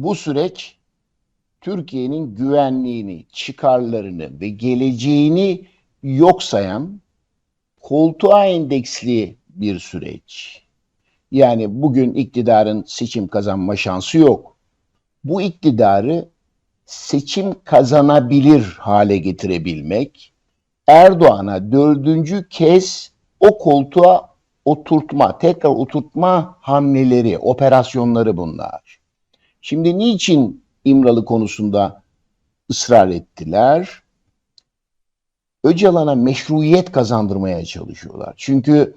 Bu süreç Türkiye'nin güvenliğini, çıkarlarını ve geleceğini yok sayan koltuğa endeksli bir süreç. Yani bugün iktidarın seçim kazanma şansı yok. Bu iktidarı seçim kazanabilir hale getirebilmek, Erdoğan'a dördüncü kez o koltuğa oturtma, tekrar oturtma hamleleri, operasyonları bunlar. Şimdi niçin İmralı konusunda ısrar ettiler? Öcalan'a meşruiyet kazandırmaya çalışıyorlar. Çünkü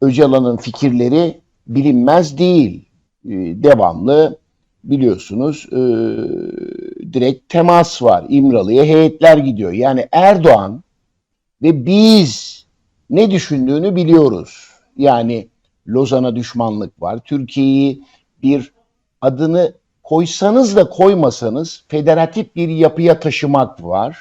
Öcalan'ın fikirleri bilinmez değil. Ee, devamlı biliyorsunuz e, direkt temas var. İmralı'ya heyetler gidiyor. Yani Erdoğan ve biz ne düşündüğünü biliyoruz. Yani Lozan'a düşmanlık var. Türkiye'yi bir adını koysanız da koymasanız federatif bir yapıya taşımak var.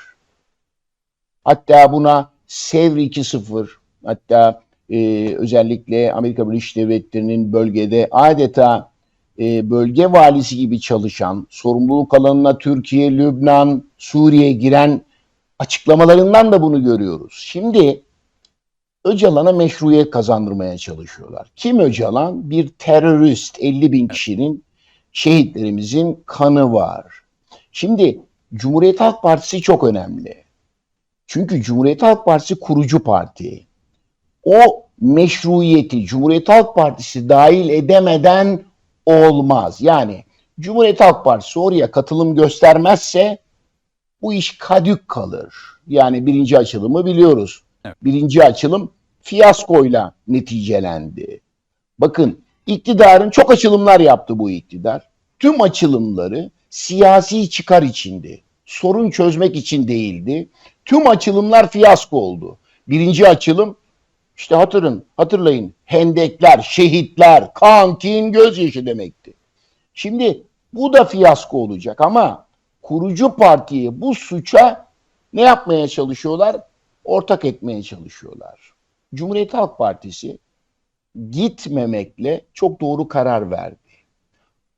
Hatta buna Sevr 2.0 hatta e, özellikle Amerika Birleşik Devletleri'nin bölgede adeta e, bölge valisi gibi çalışan, sorumluluk alanına Türkiye, Lübnan, Suriye giren açıklamalarından da bunu görüyoruz. Şimdi Öcalan'a meşruiyet kazandırmaya çalışıyorlar. Kim Öcalan? Bir terörist, 50 bin kişinin şehitlerimizin kanı var. Şimdi Cumhuriyet Halk Partisi çok önemli. Çünkü Cumhuriyet Halk Partisi kurucu parti. O meşruiyeti Cumhuriyet Halk Partisi dahil edemeden olmaz. Yani Cumhuriyet Halk Partisi oraya katılım göstermezse bu iş kadük kalır. Yani birinci açılımı biliyoruz. Evet. Birinci açılım fiyaskoyla neticelendi. Bakın iktidarın çok açılımlar yaptı bu iktidar. Tüm açılımları siyasi çıkar içindi. Sorun çözmek için değildi. Tüm açılımlar fiyasko oldu. Birinci açılım işte hatırın, hatırlayın hendekler, şehitler, kan, kin, gözyaşı demekti. Şimdi bu da fiyasko olacak ama kurucu partiyi bu suça ne yapmaya çalışıyorlar? Ortak etmeye çalışıyorlar. Cumhuriyet Halk Partisi gitmemekle çok doğru karar verdi.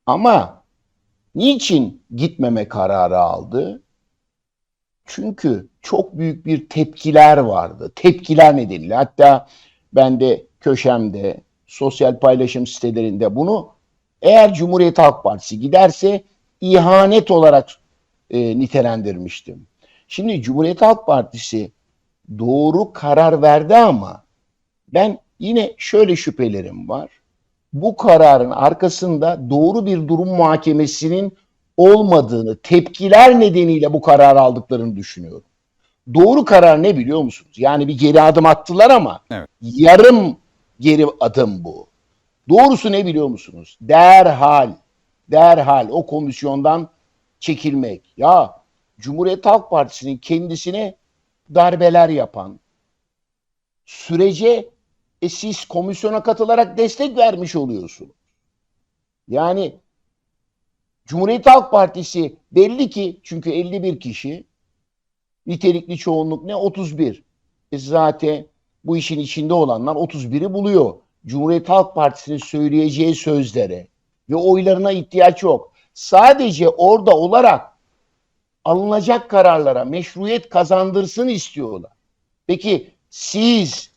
Ama niçin gitmeme kararı aldı? Çünkü çok büyük bir tepkiler vardı. Tepkiler nedeniyle. Hatta ben de köşemde, sosyal paylaşım sitelerinde bunu eğer Cumhuriyet Halk Partisi giderse ihanet olarak e, nitelendirmiştim. Şimdi Cumhuriyet Halk Partisi doğru karar verdi ama ben yine şöyle şüphelerim var. Bu kararın arkasında doğru bir durum muhakemesinin olmadığını, tepkiler nedeniyle bu kararı aldıklarını düşünüyorum. Doğru karar ne biliyor musunuz? Yani bir geri adım attılar ama Evet. yarım geri adım bu. Doğrusu ne biliyor musunuz? Derhal, derhal o komisyondan çekilmek. Ya Cumhuriyet Halk Partisi'nin kendisine darbeler yapan, sürece e, siz komisyona katılarak destek vermiş oluyorsunuz. Yani Cumhuriyet Halk Partisi belli ki çünkü 51 kişi nitelikli çoğunluk ne 31. E zaten bu işin içinde olanlar 31'i buluyor. Cumhuriyet Halk Partisi'nin söyleyeceği sözlere ve oylarına ihtiyaç yok. Sadece orada olarak alınacak kararlara meşruiyet kazandırsın istiyorlar. Peki siz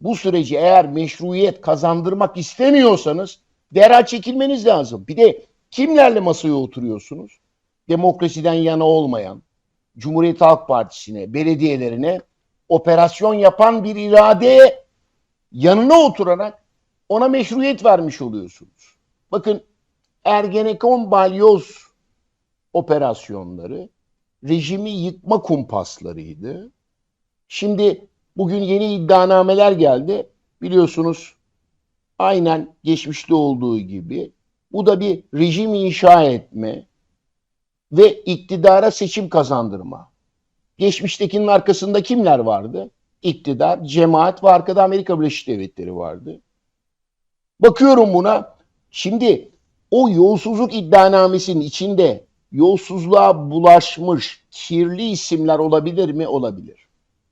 bu süreci eğer meşruiyet kazandırmak istemiyorsanız derhal çekilmeniz lazım. Bir de kimlerle masaya oturuyorsunuz? Demokrasiden yana olmayan, Cumhuriyet Halk Partisi'ne, belediyelerine operasyon yapan bir iradeye yanına oturarak ona meşruiyet vermiş oluyorsunuz. Bakın Ergenekon balyoz operasyonları rejimi yıkma kumpaslarıydı. Şimdi bugün yeni iddianameler geldi. Biliyorsunuz aynen geçmişte olduğu gibi bu da bir rejim inşa etme ve iktidara seçim kazandırma. Geçmiştekinin arkasında kimler vardı? İktidar, cemaat ve arkada Amerika Birleşik Devletleri vardı. Bakıyorum buna. Şimdi o yolsuzluk iddianamesinin içinde yolsuzluğa bulaşmış kirli isimler olabilir mi? Olabilir.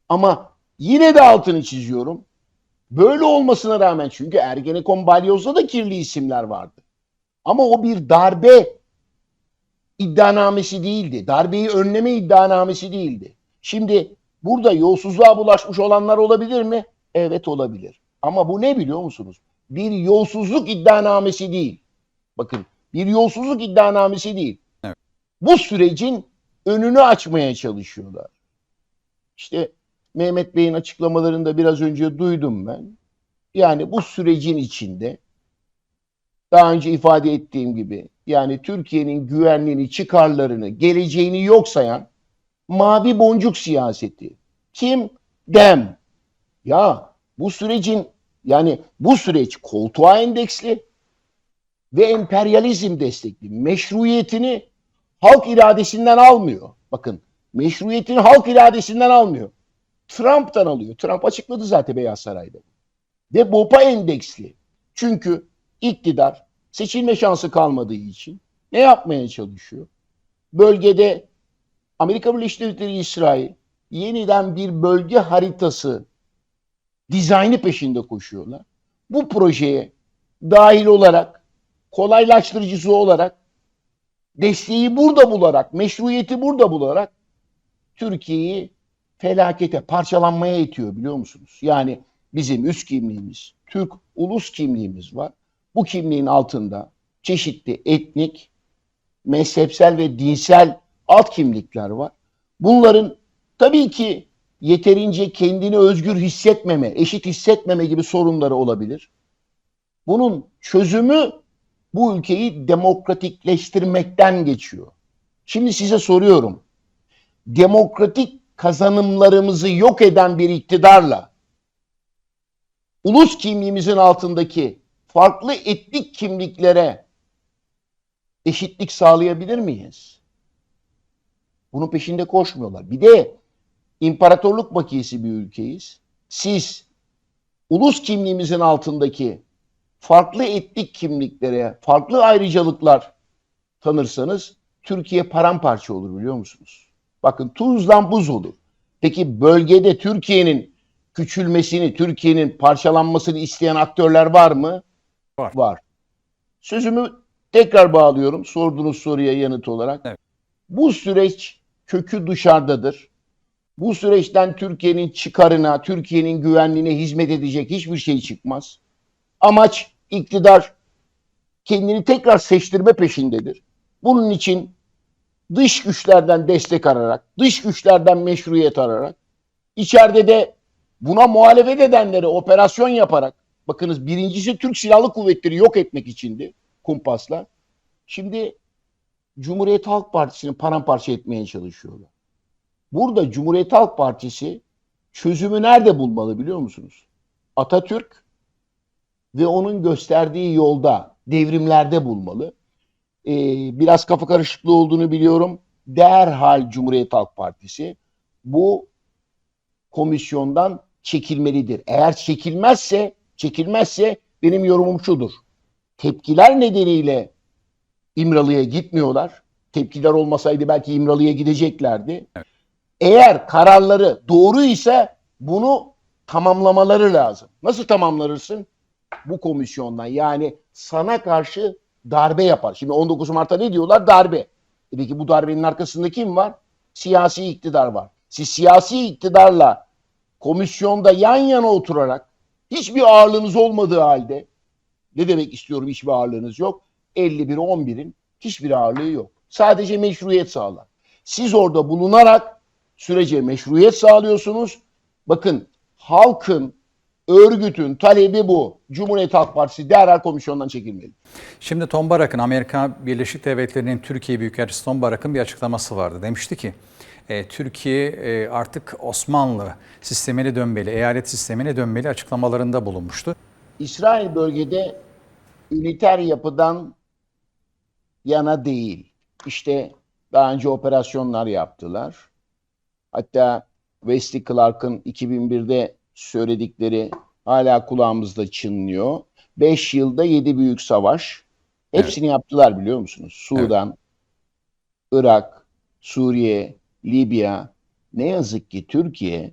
Ama yine de altını çiziyorum. Böyle olmasına rağmen çünkü Ergenekon Balyoz'da da kirli isimler vardı. Ama o bir darbe iddianamesi değildi. Darbeyi önleme iddianamesi değildi. Şimdi burada yolsuzluğa bulaşmış olanlar olabilir mi? Evet olabilir. Ama bu ne biliyor musunuz? Bir yolsuzluk iddianamesi değil. Bakın bir yolsuzluk iddianamesi değil. Evet. Bu sürecin önünü açmaya çalışıyorlar. İşte Mehmet Bey'in açıklamalarını da biraz önce duydum ben. Yani bu sürecin içinde daha önce ifade ettiğim gibi yani Türkiye'nin güvenliğini, çıkarlarını, geleceğini yok sayan mavi boncuk siyaseti. Kim? Dem. Ya bu sürecin yani bu süreç koltuğa endeksli ve emperyalizm destekli. Meşruiyetini halk iradesinden almıyor. Bakın meşruiyetini halk iradesinden almıyor. Trump'tan alıyor. Trump açıkladı zaten Beyaz Saray'da. Ve BOP'a endeksli. Çünkü iktidar seçilme şansı kalmadığı için ne yapmaya çalışıyor? Bölgede Amerika Birleşik Devletleri İsrail yeniden bir bölge haritası dizaynı peşinde koşuyorlar. Bu projeye dahil olarak kolaylaştırıcısı olarak desteği burada bularak, meşruiyeti burada bularak Türkiye'yi felakete, parçalanmaya itiyor biliyor musunuz? Yani bizim üst kimliğimiz, Türk ulus kimliğimiz var. Bu kimliğin altında çeşitli etnik, mezhepsel ve dinsel alt kimlikler var. Bunların tabii ki yeterince kendini özgür hissetmeme, eşit hissetmeme gibi sorunları olabilir. Bunun çözümü bu ülkeyi demokratikleştirmekten geçiyor. Şimdi size soruyorum. Demokratik kazanımlarımızı yok eden bir iktidarla ulus kimliğimizin altındaki farklı etnik kimliklere eşitlik sağlayabilir miyiz? Bunun peşinde koşmuyorlar. Bir de imparatorluk bakiyesi bir ülkeyiz. Siz ulus kimliğimizin altındaki farklı etnik kimliklere, farklı ayrıcalıklar tanırsanız Türkiye paramparça olur biliyor musunuz? Bakın tuzdan buz olur. Peki bölgede Türkiye'nin küçülmesini, Türkiye'nin parçalanmasını isteyen aktörler var mı? Var. Var. Sözümü tekrar bağlıyorum sorduğunuz soruya yanıt olarak. Evet. Bu süreç kökü dışarıdadır. Bu süreçten Türkiye'nin çıkarına, Türkiye'nin güvenliğine hizmet edecek hiçbir şey çıkmaz. Amaç iktidar kendini tekrar seçtirme peşindedir. Bunun için dış güçlerden destek ararak, dış güçlerden meşruiyet ararak, içeride de buna muhalefet edenleri operasyon yaparak, bakınız birincisi Türk Silahlı Kuvvetleri yok etmek içindi kumpasla. Şimdi Cumhuriyet Halk Partisi'ni paramparça etmeye çalışıyorlar. Burada Cumhuriyet Halk Partisi çözümü nerede bulmalı biliyor musunuz? Atatürk ve onun gösterdiği yolda, devrimlerde bulmalı. Ee, biraz kafa karışıklığı olduğunu biliyorum. Derhal Cumhuriyet Halk Partisi bu komisyondan çekilmelidir. Eğer çekilmezse, çekilmezse benim yorumum şudur. Tepkiler nedeniyle İmralı'ya gitmiyorlar. Tepkiler olmasaydı belki İmralı'ya gideceklerdi. Evet. Eğer kararları doğruysa bunu tamamlamaları lazım. Nasıl tamamlarırsın? Bu komisyondan yani sana karşı darbe yapar. Şimdi 19 Mart'ta ne diyorlar? Darbe. E peki bu darbenin arkasında kim var? Siyasi iktidar var. Siz siyasi iktidarla komisyonda yan yana oturarak hiçbir ağırlığınız olmadığı halde ne demek istiyorum hiçbir ağırlığınız yok? 51 11'in hiçbir ağırlığı yok. Sadece meşruiyet sağlar. Siz orada bulunarak sürece meşruiyet sağlıyorsunuz. Bakın halkın, örgütün talebi bu. Cumhuriyet Halk Partisi derhal komisyondan çekilmeli. Şimdi Tom Barak'ın Amerika Birleşik Devletleri'nin Türkiye Büyükelçisi Tom Barak'ın bir açıklaması vardı. Demişti ki e, Türkiye e, artık Osmanlı sistemine dönmeli, eyalet sistemine dönmeli açıklamalarında bulunmuştu. İsrail bölgede üniter yapıdan yana değil. İşte daha önce operasyonlar yaptılar. Hatta Wesley Clark'ın 2001'de söyledikleri hala kulağımızda çınlıyor. 5 yılda 7 büyük savaş. Hepsini yaptılar biliyor musunuz? Sudan, Irak, Suriye, Libya. Ne yazık ki Türkiye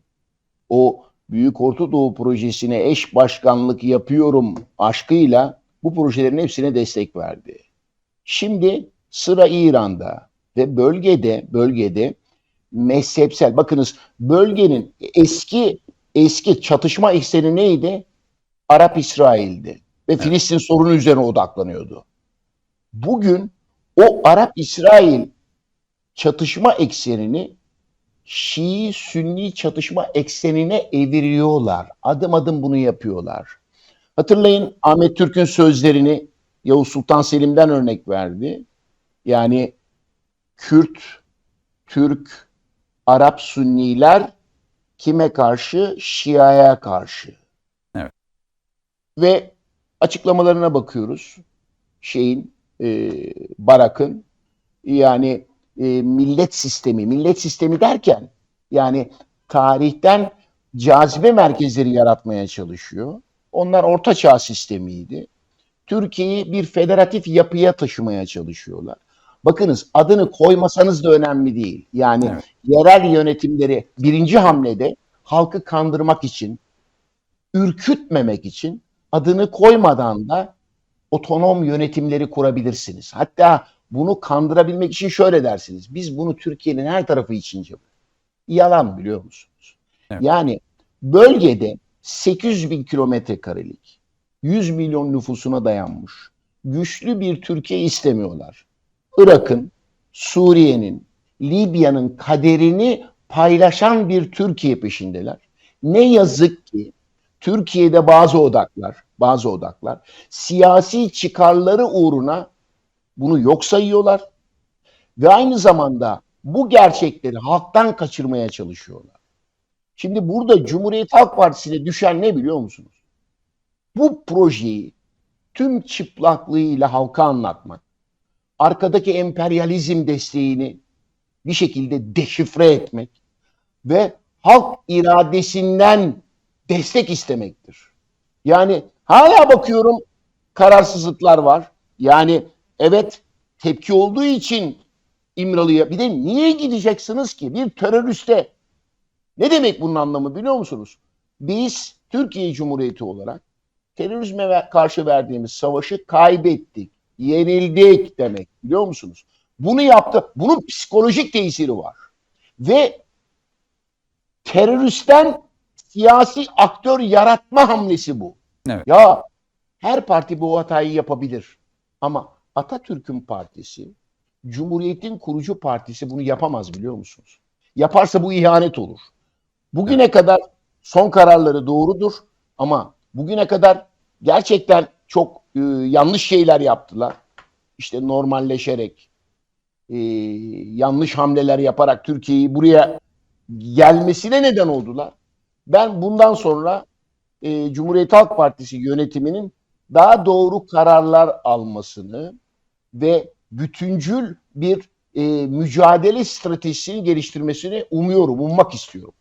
o Büyük Orta Doğu projesine eş başkanlık yapıyorum aşkıyla bu projelerin hepsine destek verdi. Şimdi sıra İran'da. ve bölgede bölgede mezhepsel bakınız bölgenin eski eski çatışma ekseni neydi? Arap İsrail'di ve Filistin sorunu üzerine odaklanıyordu. Bugün o Arap İsrail çatışma eksenini Şii Sünni çatışma eksenine eviriyorlar. Adım adım bunu yapıyorlar. Hatırlayın Ahmet Türk'ün sözlerini Yavuz Sultan Selim'den örnek verdi. Yani Kürt, Türk, Arap Sünniler kime karşı? Şia'ya karşı. Evet. Ve açıklamalarına bakıyoruz. Şeyin, e, Barak'ın yani e, millet sistemi, millet sistemi derken yani tarihten cazibe merkezleri yaratmaya çalışıyor. Onlar orta çağ sistemiydi. Türkiye'yi bir federatif yapıya taşımaya çalışıyorlar. Bakınız adını koymasanız da önemli değil. Yani Evet. yerel yönetimleri birinci hamlede halkı kandırmak için, ürkütmemek için adını koymadan da otonom yönetimleri kurabilirsiniz. Hatta bunu kandırabilmek için şöyle dersiniz. Biz bunu Türkiye'nin her tarafı için yapıyoruz. Yalan biliyor musunuz? Evet. Yani bölgede 800 bin kilometre karelik, 100 milyon nüfusuna dayanmış güçlü bir Türkiye istemiyorlar. Irak'ın, Suriye'nin, Libya'nın kaderini paylaşan bir Türkiye peşindeler. Ne yazık ki Türkiye'de bazı odaklar, bazı odaklar siyasi çıkarları uğruna bunu yok sayıyorlar ve aynı zamanda bu gerçekleri halktan kaçırmaya çalışıyorlar. Şimdi burada Cumhuriyet Halk Partisi'ne düşen ne biliyor musunuz? Bu projeyi tüm çıplaklığıyla halka anlatmak, arkadaki emperyalizm desteğini bir şekilde deşifre etmek ve halk iradesinden destek istemektir. Yani hala bakıyorum kararsızlıklar var. Yani evet tepki olduğu için İmralı'ya bir de niye gideceksiniz ki bir teröriste? Ne demek bunun anlamı biliyor musunuz? Biz Türkiye Cumhuriyeti olarak terörizme karşı verdiğimiz savaşı kaybettik, yenildik demek biliyor musunuz? Bunu yaptı. Bunun psikolojik tesiri var. Ve teröristten siyasi aktör yaratma hamlesi bu. Evet. Ya her parti bu hatayı yapabilir. Ama Atatürk'ün partisi, Cumhuriyet'in kurucu partisi bunu yapamaz biliyor musunuz? Yaparsa bu ihanet olur. Bugüne kadar son kararları doğrudur ama bugüne kadar gerçekten çok e, yanlış şeyler yaptılar. İşte normalleşerek, e, yanlış hamleler yaparak Türkiye'yi buraya gelmesine neden oldular. Ben bundan sonra e, Cumhuriyet Halk Partisi yönetiminin daha doğru kararlar almasını ve bütüncül bir e, mücadele stratejisini geliştirmesini umuyorum, ummak istiyorum.